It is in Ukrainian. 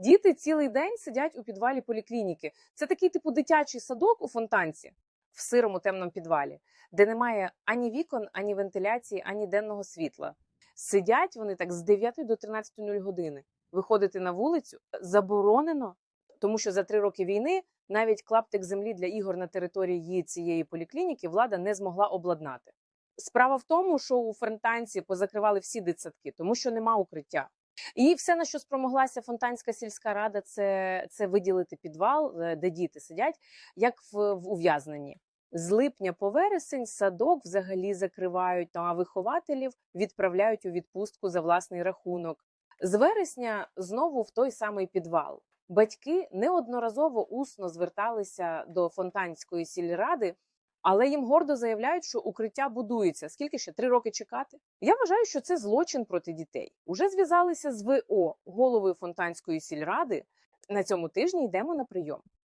Діти цілий день сидять у підвалі поліклініки. Це такий типу дитячий садок у фонтанці в сирому темному підвалі, де немає ані вікон, ані вентиляції, ані денного світла. Сидять вони так з 9 до 13.00 години. Виходити на вулицю заборонено, тому що за три роки війни навіть клаптик землі для ігор на території цієї поліклініки влада не змогла обладнати. Справа в тому, що у фонтанці позакривали всі дитсадки, тому що нема укриття. І все, на що спромоглася Фонтанська сільська рада, це, це виділити підвал, е, де діти сидять, як в, в ув'язненні. З липня по вересень садок взагалі закривають, ну, а вихователів відправляють у відпустку за власний рахунок. З вересня знову в той самий підвал. Батьки неодноразово усно зверталися до Фонтанської сільради, але їм гордо заявляють, що укриття будується. Скільки ще три роки чекати? Я вважаю, що це злочин проти дітей. Уже зв'язалися з ВО головою Фонтанської сільради. На цьому тижні йдемо на прийом.